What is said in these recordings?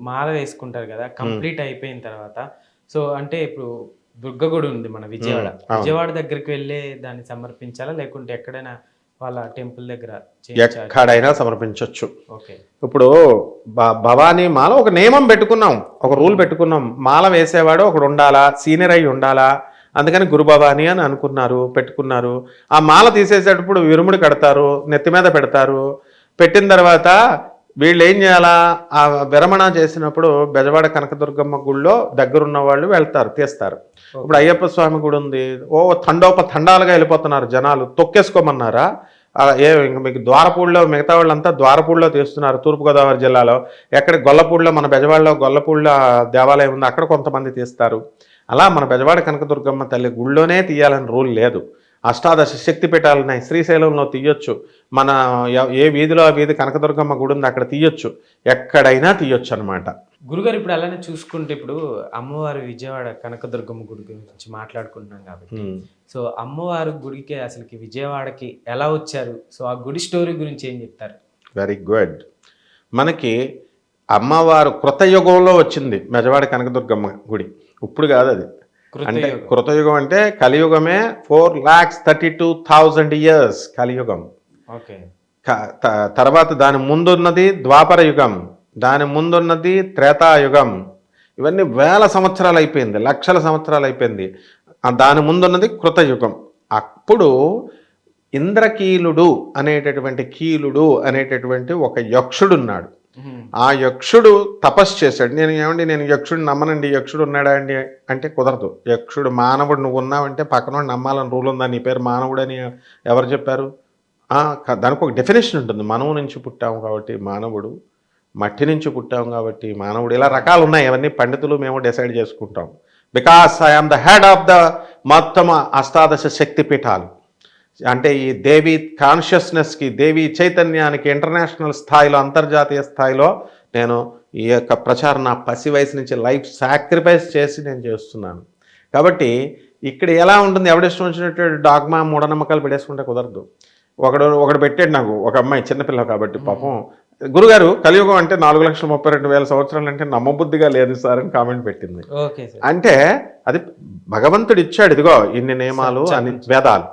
మాల వేసుకుంటారు కదా కంప్లీట్ అయిపోయిన తర్వాత సో అంటే ఇప్పుడు దుర్గ గుడి ఉంది మన విజయవాడ. విజయవాడ దగ్గరికి వెళ్ళే దాన్ని సమర్పించాలా? లేకుంటే ఎక్కడైనా వాళ్ళ టెంపుల్ దగ్గర? ఎక్కడైనా సమర్పించవచ్చు ఓకే. ఇప్పుడు భవానీ మాల ఒక నియమం పెట్టుకున్నాం ఒక రూల్ పెట్టుకున్నాం. మాల వేసేవాడు ఒకడు ఉండాలా? సీనియర్ అయి ఉండాలా? అందుకని గురు భవానీ అని అనుకున్నారు పెట్టుకున్నారు. ఆ మాల తీసేసేటప్పుడు విరుముడు కడతారు నెత్తి మీద పెడతారు. పెట్టిన తర్వాత వీళ్ళు ఏం చేయాలా? ఆ విరమణ చేసినప్పుడు బెజవాడ కనకదుర్గమ్మ గుళ్ళో దగ్గరున్న వాళ్ళు వెళ్తారు తీస్తారు. ఇప్పుడు అయ్యప్ప స్వామి గుడి ఉంది. ఓ తండోప తండాలుగా వెళ్ళిపోతున్నారు జనాలు. తొక్కేసుకోమన్నారా? ఏ ఇంక మీకు ద్వారపూడిలో మిగతా వాళ్ళంతా ద్వారపూడిలో తీస్తున్నారు తూర్పుగోదావరి జిల్లాలో. ఎక్కడ గొల్లపూడిలో మన బెజవాడలో గొల్లపూడిలో దేవాలయం ఉంది అక్కడ కొంతమంది తీస్తారు. అలా మన బెజవాడ కనకదుర్గమ్మ తల్లి గుళ్ళోనే తీయాలని రూల్ లేదు. అష్టాదశ శక్తి పీఠాలు ఉన్నాయి శ్రీశైలంలో తీయొచ్చు. మన ఏ వీధిలో ఆ వీధి కనకదుర్గమ్మ గుడి ఉంది అక్కడ తీయొచ్చు. ఎక్కడైనా తీయొచ్చు అనమాట గురుగారు ఇప్పుడు అలానే చూసుకుంటే ఇప్పుడు అమ్మవారి విజయవాడ కనకదుర్గమ్మ గుడి గురించి మాట్లాడుకుంటున్నాం కాబట్టి. సో అమ్మవారి గుడికి అసలుకి విజయవాడకి ఎలా వచ్చారు? సో ఆ గుడి స్టోరీ గురించి ఏం చెప్తారు? Very good. మనకి అమ్మవారు కృతయుగంలో వచ్చింది మెజవాడ కనకదుర్గమ్మ గుడి. ఇప్పుడు కాదు అది. అంటే కృతయుగం. అంటే కలియుగమే four lakhs thirty two thousand years కలియుగం. ఓకే. తర్వాత దాని ముందున్నది ద్వాపర యుగం దాని ముందున్నది త్రేతాయుగం ఇవన్నీ వేల సంవత్సరాలు అయిపోయింది లక్షల సంవత్సరాలు అయిపోయింది. దాని ముందున్నది కృతయుగం. అప్పుడు ఇంద్రకీలుడు అనేటటువంటి కీలుడు అనేటటువంటి ఒక యక్షుడు ఉన్నాడు మ్మ్. ఆ యక్షుడు తపస్సు చేశాడు. నేను ఏమండి నేను యక్షుడు నమ్మనండి యక్షుడు ఉన్నాడా అండి అంటే కుదరదు. యక్షుడు మానవుడు నువ్వు ఉన్నావంటే పక్కనోడు నమ్మాలని రూల్ ఉందా? నీ పేరు మానవుడు అని ఎవరు చెప్పారు? దానికి ఒక డెఫినేషన్ ఉంటుంది. మనవు నుంచి పుట్టాము కాబట్టి మానవుడు మట్టి నుంచి పుట్టాము కాబట్టి మానవుడు. ఇలా రకాలు ఉన్నాయి. అవన్నీ పండితులు మేము డిసైడ్ చేసుకుంటాం. Because I'm the head of the మొత్తం అష్టాదశ శక్తి పీఠాలు అంటే ఈ దేవి కాన్షియస్నెస్కి దేవి చైతన్యానికి ఇంటర్నేషనల్ స్థాయిలో అంతర్జాతీయ స్థాయిలో నేను ఈ యొక్క ప్రచారం నా పసి వయసు నుంచి లైఫ్ సాక్రిఫైస్ చేసి నేను చేస్తున్నాను. కాబట్టి ఇక్కడ ఎలా ఉంటుంది? ఎవడిష్టం వచ్చినట్టు డాగ్మా మూఢనమ్మకాలు పెట్టేసుకుంటే కుదరదు. ఒకడు ఒకడు పెట్టాడు నాకు ఒక అమ్మాయి చిన్నపిల్ల కాబట్టి పాపం. గురుగారు కలియుగం అంటే నాలుగు లక్షల ముప్పై రెండు వేల సంవత్సరాలు అంటే నమ్మబుద్ధిగా లేదు సార్ అని కామెంట్ పెట్టింది. అంటే అది భగవంతుడు ఇచ్చాడు ఇదిగో ఇన్ని నియమాలు అని వేదాలు.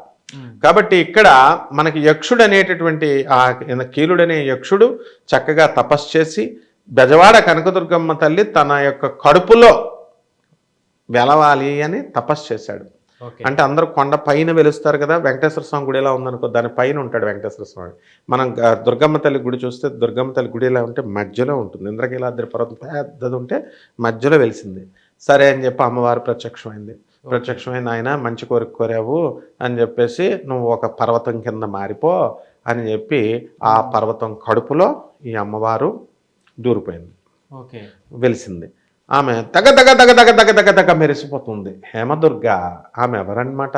కాబట్టి ఇక్కడ మనకి యక్షుడు అనేటటువంటి ఆ కీలుడు అనే యక్షుడు చక్కగా తపస్సు చేసి బెజవాడ కనకదుర్గమ్మ తల్లి తన యొక్క కడుపులో వెలవాలి అని తపస్సు చేశాడు. ఓకే. అంటే అందరూ కొండ పైన వెలుస్తారు కదా వెంకటేశ్వర స్వామి గుడి ఎలా ఉందనుకో దాని పైన ఉంటాడు వెంకటేశ్వర స్వామి. మనం దుర్గమ్మ తల్లి గుడి చూస్తే దుర్గమ్మ తల్లి గుడి ఎలా ఉంటే మధ్యలో ఉంటుంది. ఇంద్రకీలాద్రి పర్వతం పెద్దది ఉంటే మధ్యలో వెలిసింది. సరే అని చెప్పి అమ్మవారు ప్రత్యక్షమైంది. ప్రత్యక్షమైన ఆయన మంచి కోరిక కోరావు అని చెప్పేసి నువ్వు ఒక పర్వతం కింద మారిపో అని చెప్పి ఆ పర్వతం కడుపులో ఈ అమ్మవారు దూరిపోయింది. ఓకే. వెలిసింది. ఆమె తగ తగ తగ తగ తగ తగ తగ మెరిసిపోతుంది. హేమదుర్గ ఆమె ఎవరన్నమాట?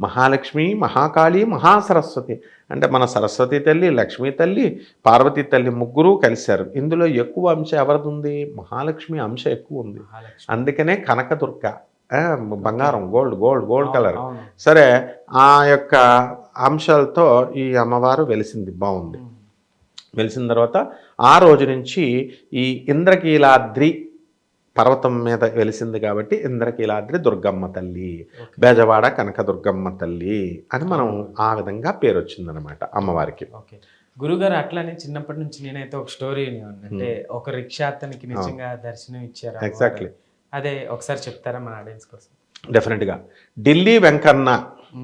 మహాలక్ష్మి మహాకాళి మహాసరస్వతి. అంటే మన సరస్వతి తల్లి లక్ష్మీ తల్లి పార్వతీ తల్లి ముగ్గురు కలిశారు. ఇందులో ఎక్కువ అంశ ఎవరిది ఉంది మహాలక్ష్మి అంశ ఎక్కువ ఉంది అందుకనే కనకదుర్గ. బంగారం గోల్డ్ గోల్డ్ గోల్డ్ కలర్ సరే ఆ యొక్క అంశాలతో ఈ అమ్మవారు వెలిసింది బాగుంది. వెలిసిన తర్వాత ఆ రోజు నుంచి ఈ ఇంద్రకీలాద్రి పర్వతం మీద వెలిసింది కాబట్టి ఇంద్రకీలాద్రి దుర్గమ్మ తల్లి. బేజవాడ కనక దుర్గమ్మ తల్లి అని మనం ఆ విధంగా పేరు వచ్చిందనమాట అమ్మవారికి. ఓకే. గురుగారు అట్లానే చిన్నప్పటి నుంచి నేనైతే ఒక స్టోరీ అంటే ఒక రిక్షా అతనికి నిజంగా దర్శనం ఇచ్చారు అమ్మవారు. అదే ఒకసారి చెప్తారా మన ఆడియన్స్ కోసం? డెఫినెట్గా ఢిల్లీ వెంకన్న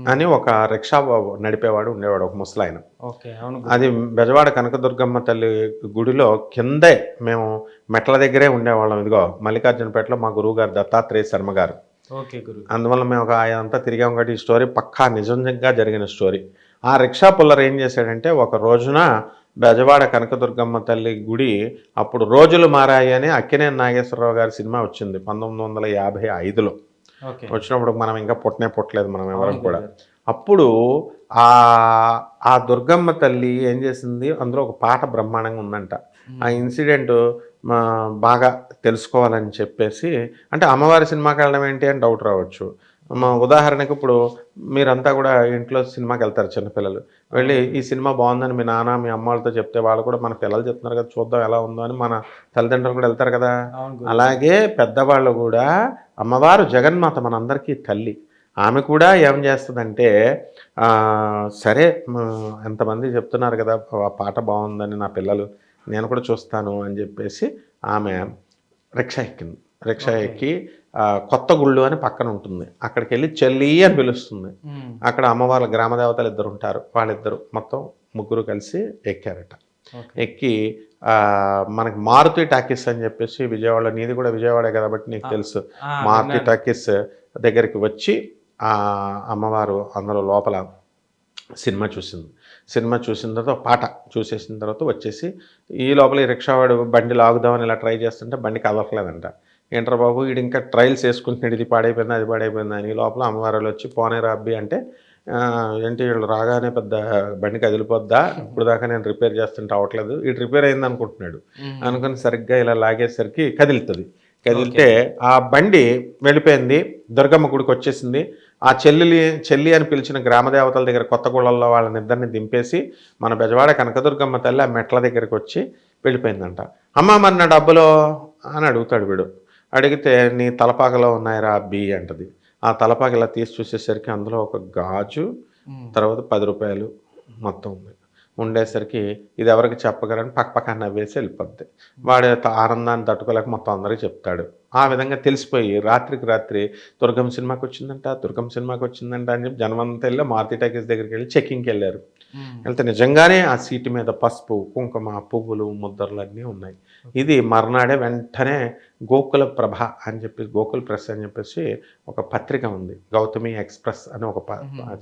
అని ఒక రిక్షా నడిపేవాడు ఉండేవాడు ఒక ముసలాయన. ఓకే అవును. అది బెజవాడ కనకదుర్గమ్మ తల్లి గుడిలో కిందే మేము మెట్ల దగ్గరే ఉండేవాళ్ళం. ఇదిగో మల్లికార్జునపేటలో మా గురువు గారు దత్తాత్రేయ శర్మ గారు. ఓకే గురు. అందువల్ల మేము ఒక ఆయన అంతా తిరిగాం కాబట్టి ఈ స్టోరీ పక్కా నిజంగా జరిగిన స్టోరీ. ఆ రిక్షా పుల్లర్ ఏం చేశాడంటే ఒక రోజున బెజవాడ కనకదుర్గమ్మ తల్లి గుడి అప్పుడు రోజులు మారాయి అని అక్కినేని నాగేశ్వరరావు గారి సినిమా వచ్చింది పంతొమ్మిది వందల యాభై ఐదులో. వచ్చినప్పుడు మనం ఇంకా పుట్టనే పుట్టలేదు మనం ఎవరం కూడా. అప్పుడు ఆ ఆ దుర్గమ్మ తల్లి ఏం చేసింది? అందులో ఒక పాట బ్రహ్మాండంగా ఉందంట. ఆ ఇన్సిడెంట్ బాగా తెలుసుకోవాలని చెప్పేసి అంటే అమ్మవారి సినిమాకి వెళ్ళడం ఏంటి అని డౌట్ రావచ్చు. ఉదాహరణకు ఇప్పుడు మీరంతా కూడా ఇంట్లో సినిమాకి వెళ్తారు చిన్నపిల్లలు. వెళ్ళి ఈ సినిమా బాగుందని మీ నాన్న మీ అమ్మ వాళ్ళతో చెప్తే వాళ్ళు కూడా మన పిల్లలు చెప్తున్నారు కదా చూద్దాం ఎలా ఉందో అని మన తల్లిదండ్రులు కూడా వెళ్తారు కదా. అలాగే పెద్దవాళ్ళు కూడా అమ్మవారు జగన్మాత మనందరికీ తల్లి ఆమె కూడా ఏం చేస్తుందంటే సరే ఎంతమంది చెప్తున్నారు కదా ఆ పాట బాగుందని నా పిల్లలు నేను కూడా చూస్తాను అని చెప్పేసి ఆమె రిక్షా ఎక్కింది రిక్షా. ఎక్కి కొత్త గుళ్ళు అని పక్కన ఉంటుంది. అక్కడికి వెళ్ళి చెల్లి అని పిలుస్తుంది. అక్కడ అమ్మవార్ల గ్రామ దేవతలు ఇద్దరు ఉంటారు. వాళ్ళిద్దరు మొత్తం ముగ్గురు కలిసి ఎక్కారట. ఎక్కి మనకి మారుతి టాకీస్ అని చెప్పేసి విజయవాడ నీది కూడా విజయవాడే కాబట్టి నీకు తెలుసు. మారుతి. టాకీస్ దగ్గరికి వచ్చి ఆ అమ్మవారు అందులో లోపల సినిమా చూసింది. సినిమా చూసిన తర్వాత పాట చూసేసిన తర్వాత వచ్చేసి ఈ లోపల ఈ రిక్షావాడు బండి లాగుదామని ఇలా ట్రై చేస్తుంటే బండి కదలట్లేదంట ఏంట్రా బాబు వీడు ఇంకా ట్రయల్స్ వేసుకుంటున్నాడు ఇది పాడైపోయింది అది పాడైపోయింది అని లోపల అమ్మవారు వచ్చి పోనేరా అబ్బి అంటే "ఆ, ఏంటి వీళ్ళు రాగానే పెద్ద బండి కదిలిపోద్దా? ఇప్పుడు దాకా నేను రిపేర్ చేస్తుంటే అవ్వట్లేదు. ఇది రిపేర్ అయింది అనుకుంటున్నాడు. ఉమ్. అనుకుని సరిగ్గా ఇలా లాగేసరికి కదులుతుంది. కదిలితే ఆ బండి వెళ్ళిపోయింది దుర్గమ్మ గుడికి వచ్చేసింది. ఆ చెల్లి చెల్లి అని పిలిచిన గ్రామ దేవతల దగ్గర కొత్త గుళ్ళల్లో వాళ్ళని ఇద్దరిని దింపేసి మన బెజవాడ కనకదుర్గమ్మ తల్లి ఆ మెట్ల దగ్గరికి వచ్చి వెళ్ళిపోయిందంట. అమ్మ మరి నా డబ్బులో అని అడుగుతాడు వీడు. అడిగితే నీ తలపాకలో ఉన్నాయిరా బి అంటది. ఆ తలపాక ఇలా తీసి చూసేసరికి అందులో ఒక గాజు. తర్వాత పది రూపాయలు మొత్తం ఉంది. ఉండేసరికి ఇది ఎవరికి చెప్పగలని? పక్క పక్క నవ్వేసి వెళ్ళిపోద్ది. వాడు ఆనందాన్ని తట్టుకోలేక మొత్తం అందరికీ చెప్తాడు. ఆ విధంగా తెలిసిపోయి రాత్రికి రాత్రి దుర్గం సినిమాకి వచ్చిందంట దుర్గం సినిమాకి వచ్చిందంట అని చెప్పి జనమంతా వెళ్ళి మారుతి టాకీస్ దగ్గరికి వెళ్ళి చెక్కింగ్కి వెళ్ళారు. వెళ్తే నిజంగానే ఆ సీటు మీద పసుపు కుంకుమ పువ్వులు ముద్దర్లు అన్నీ ఉన్నాయి. ఇది మర్నాడే వెంటనే గోకుల ప్రభ అని చెప్పి గోకుల్ ప్రెస్ అని చెప్పేసి ఒక పత్రిక ఉంది. గౌతమి ఎక్స్ప్రెస్ అని ఒక.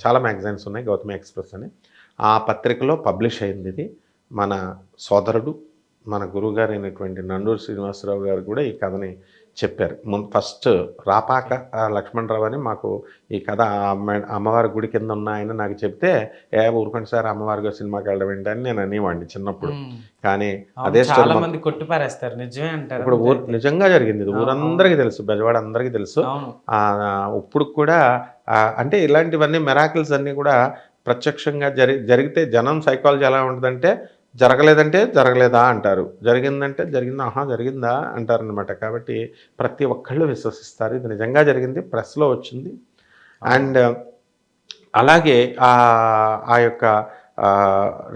చాలా మ్యాగజైన్స్ ఉన్నాయి గౌతమి ఎక్స్ప్రెస్ అని. ఆ పత్రికలో పబ్లిష్ అయింది ఇది. మన సోదరుడు మన గురువుగారు అయినటువంటి నండూరు శ్రీనివాసరావు గారు కూడా ఈ కథని చెప్పారు. ఫస్ట్ రాపాక లక్ష్మణరావు అని మాకు ఈ కథ అమ్మవారి గుడి కింద ఉన్న ఆయన నాకు చెప్తే ఏ ఊరుకోండి సార్ అమ్మవారి గారి సినిమాకి వెళ్ళడం ఏంటని నేను అనేవాడిని చిన్నప్పుడు. కానీ అదే చాలా మంది కొట్టిపారేస్తారు. నిజమే అంటారు ఇప్పుడు ఊరు నిజంగా జరిగింది ఇది. ఊరందరికీ తెలుసు బెజవాడ అందరికీ తెలుసు ఇప్పుడు కూడా అంటే ఇలాంటివన్నీ మెరాకిల్స్ అన్నీ కూడా ప్రత్యక్షంగా జరి జరిగితే జనం సైకాలజీ ఎలా ఉంటుందంటే జరగలేదంటే జరగలేదా అంటారు. జరిగిందంటే జరిగిందా? ఆహా జరిగిందా అంటారు అనమాట కాబట్టి ప్రతి ఒక్కళ్ళు విశ్వసిస్తారు. ఇది నిజంగా జరిగింది ప్రెస్లో వచ్చింది. అండ్ అలాగే ఆ యొక్క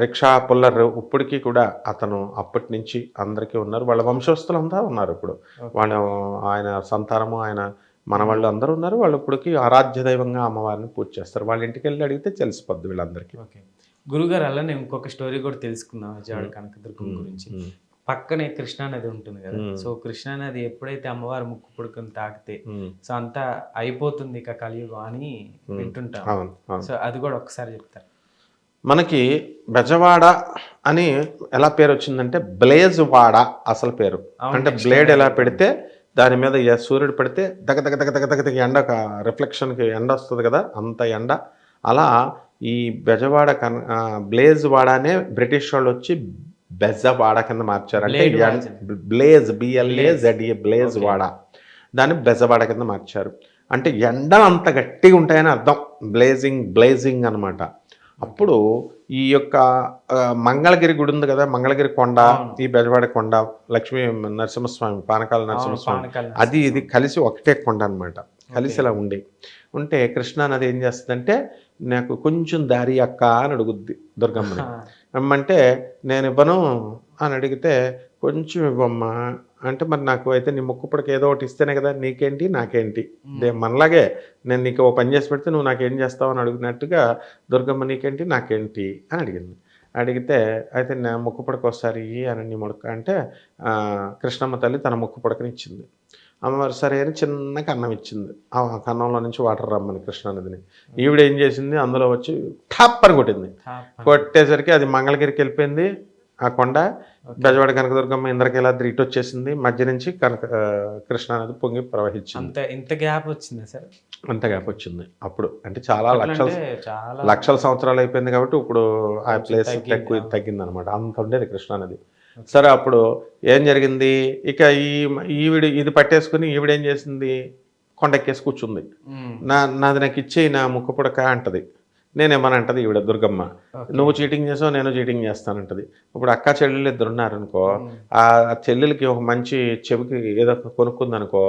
రిక్షా పుల్లర్ ఇప్పటికీ కూడా అతను అప్పటి నుంచి అందరికీ ఉన్నారు. వాళ్ళ వంశస్థులంతా ఉన్నారు ఇప్పుడు. వాళ్ళ ఆయన సంతానము ఆయన మనవాళ్ళు అందరూ ఉన్నారు. వాళ్ళు ఇప్పటికీ ఆరాధ్య దైవంగా అమ్మవారిని పూజ చేస్తారు. వాళ్ళ ఇంటికి వెళ్ళి అడిగితే తెలిసిపోద్ది వీళ్ళందరికీ. ఓకే. గురుగారు అలానే ఇంకొక స్టోరీ కూడా తెలుసుకుందాం విజయవాడ కనకదుర్గం గురించి. పక్కనే కృష్ణా నది ఉంటుంది కదా. సో కృష్ణా నది ఎప్పుడైతే అమ్మవారు ముక్కు పుడుకుని తాకితే సో అంతా అయిపోతుంది ఇక కలియుగం అని వింటుంటాం. సో అది కూడా ఒకసారి చెప్తారు. మనకి బెజవాడ అని ఎలా పేరు వచ్చిందంటే బ్లేజ్ వాడ అసలు పేరు. అంటే బ్లేడ్ ఎలా పెడితే దాని మీద సూర్యుడు పెడితే దగ దగ దగ దగ దగ దగ ఎండ రిఫ్లెక్షన్కి ఎండ వస్తుంది కదా అంత ఎండ. అలా ఈ బెజవాడ కన్ బ్లేజ్ వాడానే బ్రిటిష్ వాళ్ళు వచ్చి బెజవాడ కింద మార్చారు అంటే Blade ఎన్- మార్చారు. Blaze B L A. Z A blaze. వాడ దాన్ని బెజవాడ కింద మార్చారు అంటే ఎండ అంత గట్టిగా ఉంటాయని అర్థం బ్లేజింగ్ బ్లేజింగ్ అన్నమాట అప్పుడు ఈ యొక్క మంగళగిరి గుడి ఉంది కదా మంగళగిరి కొండ. ఈ బెజవాడ కొండ లక్ష్మీ నరసింహస్వామి పానకాల నరసింహస్వామి అది ఇది కలిసి ఒకటే కొండ అనమాట కలిసి. ఇలా ఉండి. ఉంటే కృష్ణా నది ఏం చేస్తుందంటే నాకు కొంచెం దారి అక్క అని అడుగుద్ది దుర్గమ్మని. ఇమ్మంటే నేను ఇవ్వను అని అడిగితే కొంచెం ఇవ్వమ్మా అంటే మరి నాకు అయితే నీ ముక్కుపడికి ఏదో ఒకటి ఇస్తేనే కదా నీకేంటి నాకేంటి? మనలాగే నేను నీకు ఓ పని చేసి పెడితే నువ్వు నాకేం చేస్తావు అని అడిగినట్టుగా దుర్గమ్మ నీకేంటి నాకేంటి అని అడిగింది. అడిగితే అయితే నా ముక్కు పుడక ఒకసారి అని నీ ముడక అంటే కృష్ణమ్మ తల్లి తన ముక్కు పుడకని ఇచ్చింది. అమ్మవారు సరే అని చిన్న కన్నం ఇచ్చింది. ఆ కన్నంలో నుంచి వాటర్ రమ్మని కృష్ణానదిని ఈవిడ ఏం చేసింది? అందులో వచ్చి ఠప్ అని కొట్టింది కొట్టేసరికి అది మంగళగిరికి వెళ్ళిపోయింది. ఆ కొండ బెజవాడ కనకదుర్గమ్మ ఇంద్రకీలాద్రి ఇటు వచ్చేసింది. మధ్య నుంచి కనక కృష్ణానది పొంగి ప్రవహించింది. ఇంత గ్యాప్ వచ్చిందా సార్? అంత గ్యాప్ వచ్చింది అప్పుడు. అంటే చాలా లక్షల లక్షల సంవత్సరాలు అయిపోయింది కాబట్టి ఇప్పుడు ఆ ప్లేస్. తగ్గింది? అనమాట అంత ఉండేది కృష్ణానది సరే అప్పుడు ఏం జరిగింది? ఇక ఈ ఈవిడ ఇది పట్టేసుకుని ఈవిడ ఏం చేసింది? కొండెక్కేసి కూర్చుంది. నా నాది నాకు ఇచ్చేయి నా ముక్కు పుడక అంటది. నేనేమని అంటది ఈవిడ దుర్గమ్మ. నువ్వు చీటింగ్ చేసావు నేను చీటింగ్ చేస్తానంటది. ఇప్పుడు అక్క చెల్లెలు ఇద్దరు ఉన్నారనుకో ఆ చెల్లెలకి ఒక మంచి చెవికి ఏదో కొనుక్కుందనుకో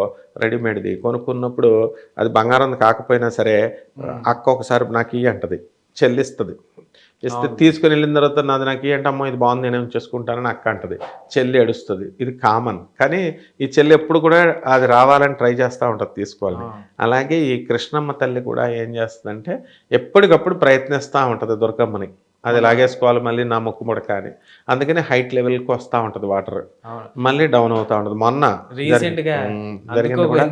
రెడీమేడ్ది. కొనుక్కున్నప్పుడు అది బంగారం కాకపోయినా సరే అక్క ఒకసారి నాకు ఇయ్యి అంటది. చెల్లిస్తుంది. ఇస్తే తీసుకుని వెళ్ళిన తర్వాత నాది నాకు అంటే అమ్మో ఇది బాగుంది నేను చేసుకుంటానని అక్క అంటది. చెల్లి ఏడుస్తుంది. ఇది కామన్. కానీ ఈ చెల్లి ఎప్పుడు కూడా అది రావాలని ట్రై చేస్తూ ఉంటుంది తీసుకోవాలని. అలాగే ఈ కృష్ణమ్మ తల్లి కూడా ఏం చేస్తుందంటే ఎప్పటికప్పుడు ప్రయత్నిస్తూ ఉంటుంది దుర్గమ్మని. అది లాగేసుకోవాలి మళ్ళీ నా ముక్కు ముడక అని. అందుకని హైట్ లెవెల్కి వస్తూ ఉంటుంది వాటర్. మళ్ళీ డౌన్ అవుతా ఉంటుంది. మొన్న జరిగింది. కూడా.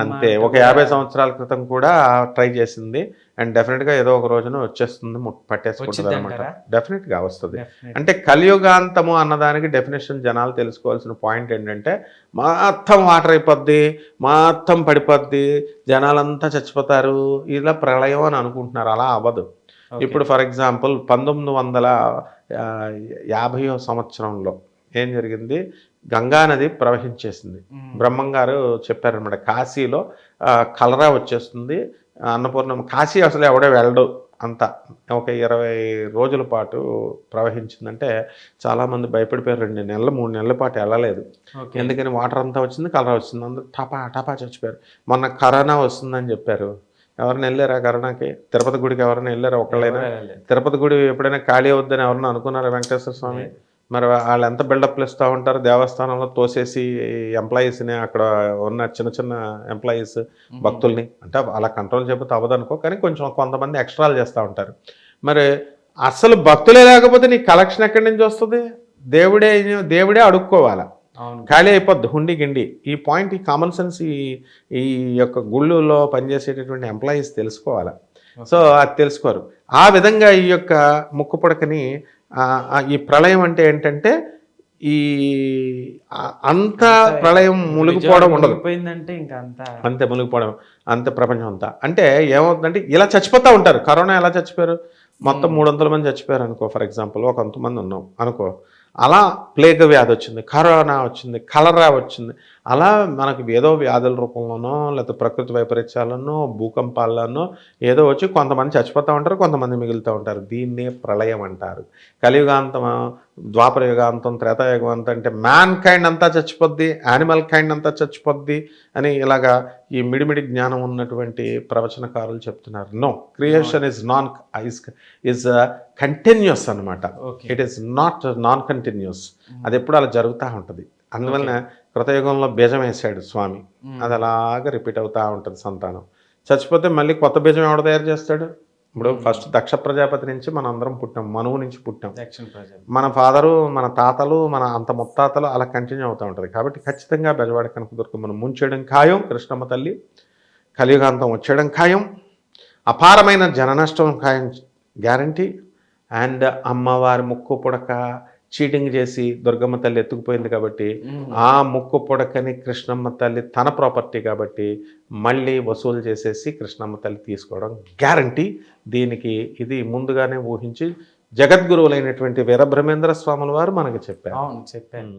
అంతే. ఒక యాభై సంవత్సరాల క్రితం కూడా ట్రై చేసింది. అండ్ డెఫినెట్గా ఏదో ఒక రోజున వచ్చేస్తుంది పట్టేసుకుంటుంది అనమాట వచ్చిద్దంటారా? డెఫినెట్గా వస్తుంది. అంటే కలియుగాంతము అన్నదానికి డెఫినేషన్ జనాలు తెలుసుకోవాల్సిన పాయింట్ ఏంటంటే మొత్తం వాటర్ అయిపోద్ది మొత్తం పడిపోద్ది జనాలంతా చచ్చిపోతారు ఇలా ప్రళయం అని అనుకుంటున్నారు. అలా అవ్వదు. ఇప్పుడు ఫర్ ఎగ్జాంపుల్ పంతొమ్మిది వందల యాభైవ సంవత్సరంలో ఏం జరిగింది? గంగా నది ప్రవహించేసింది. బ్రహ్మం గారు చెప్పారనమాట కాశీలో కలరా వచ్చేస్తుంది. అన్నపూర్ణం కాశీ అసలు ఎవడే వెళ్ళడు అంత. ఒక ఇరవై రోజుల పాటు ప్రవహించిందంటే చాలామంది భయపడిపోయారు రెండు నెలలు మూడు నెలల పాటు వెళ్ళలేదు. ఎందుకని వాటర్ అంతా వచ్చింది కలరా వచ్చింది. అందరూ టపా టపా చచ్చిపోయారు. మొన్న కరోనా వస్తుందని చెప్పారు. ఎవరైనా వెళ్ళారా కరోనాకి? తిరుపతి గుడికి ఎవరైనా వెళ్ళారా ఒకళ్ళైనా తిరుపతి గుడి ఎప్పుడైనా ఖాళీ అవుద్దని ఎవరన్నా అనుకున్నారా వెంకటేశ్వర స్వామి? మరి వాళ్ళు ఎంత బిల్డప్లు ఇస్తూ ఉంటారు దేవస్థానంలో తోసేసి ఎంప్లాయీస్ని అక్కడ ఉన్న చిన్న చిన్న ఎంప్లాయీస్ భక్తుల్ని అంటే అలా కంట్రోల్ చెబితే అవ్వదనుకో కానీ కొంచెం కొంతమంది ఎక్స్ట్రాలు చేస్తూ ఉంటారు. మరి అసలు భక్తులే లేకపోతే నీ కలెక్షన్ ఎక్కడి నుంచి వస్తుంది? దేవుడే దేవుడే అడుక్కోవాలా? ఖాళీ అయిపోద్ది హుండి గిండి. ఈ పాయింట్ ఈ కామన్ సెన్స్ ఈ ఈ యొక్క గుళ్ళులో పనిచేసేటటువంటి ఎంప్లాయీస్ తెలుసుకోవాలి? సో అది తెలుసుకోరు. ఆ విధంగా ఈ యొక్క ముక్కు పుడకని ఈ ప్రళయం అంటే ఏంటంటే ఈ అంత ప్రళయం మునిగిపోవడం ఉండదు. అంతా అంతే మునిగిపోవడం అంతే ప్రపంచం అంతా. అంటే ఏమవుతుందంటే ఇలా చచ్చిపోతూ ఉంటారు. కరోనా ఎలా చచ్చిపోయారు? మొత్తం మూడు వందల మంది చచ్చిపోయారు అనుకో ఫర్ ఎగ్జాంపుల్ ఒక మంది ఉన్నాం అనుకో. అలా ప్లేగ్ వ్యాధి వచ్చింది కరోనా వచ్చింది కలరా వచ్చింది. అలా మనకు ఏదో వ్యాధుల రూపంలోనో లేకపోతే ప్రకృతి వైపరీత్యాలనో భూకంపాలనో ఏదో వచ్చి కొంతమంది చచ్చిపోతూ ఉంటారు కొంతమంది మిగులుతూ ఉంటారు. దీన్నే ప్రళయం అంటారు. కలియుగాంతం ద్వాపర యుగాంతం త్రేతాయుగాంతం అంటే మ్యాన్ కైండ్ అంతా చచ్చిపోద్ది యానిమల్ కైండ్ అంతా చచ్చిపోద్ది అని ఇలాగా ఈ మిడిమిడి జ్ఞానం ఉన్నటువంటి ప్రవచనకారులు చెప్తున్నారు. No creation is non is is continuous అనమాట okay it is not non continuous అది ఎప్పుడు అలా జరుగుతూ ఉంటుంది. అందువలన కృతయుగంలో బీజం వేసాడు స్వామి. అది అలాగా రిపీట్ అవుతూ ఉంటుంది సంతానం. చచ్చిపోతే మళ్ళీ కొత్త బీజం ఎవడ తయారు చేస్తాడు? ఇప్పుడు ఫస్ట్ దక్ష ప్రజాపతి నుంచి మనం అందరం పుట్టాం మనువు నుంచి పుట్టాం. మన ఫాదరు మన తాతలు మన అంత ముత్తాతలు అలా కంటిన్యూ అవుతూ ఉంటుంది. కాబట్టి ఖచ్చితంగా బెజవాడ కనకదుర్గ మనం ముంచేయడం ఖాయం కృష్ణమ్మ తల్లి కలియుగాంతం వచ్చేయడం ఖాయం అపారమైన జననష్టం ఖాయం గ్యారంటీ. అండ్ అమ్మవారి ముక్కు పుడక చీటింగ్ చేసి దుర్గమ్మ తల్లి ఎత్తుకుపోయింది కాబట్టి ఆ ముక్కు పుడకని కృష్ణమ్మ తల్లి తన ప్రాపర్టీ కాబట్టి మళ్ళీ వసూలు చేసేసి కృష్ణమ్మ తల్లి తీసుకోవడం గ్యారంటీ. దీనికి ఇది ముందుగానే ఊహించి జగద్గురువులైనటువంటి వీరబ్రహ్మేంద్ర స్వాముల వారు మనకి చెప్పారు. అవును చెప్పాను.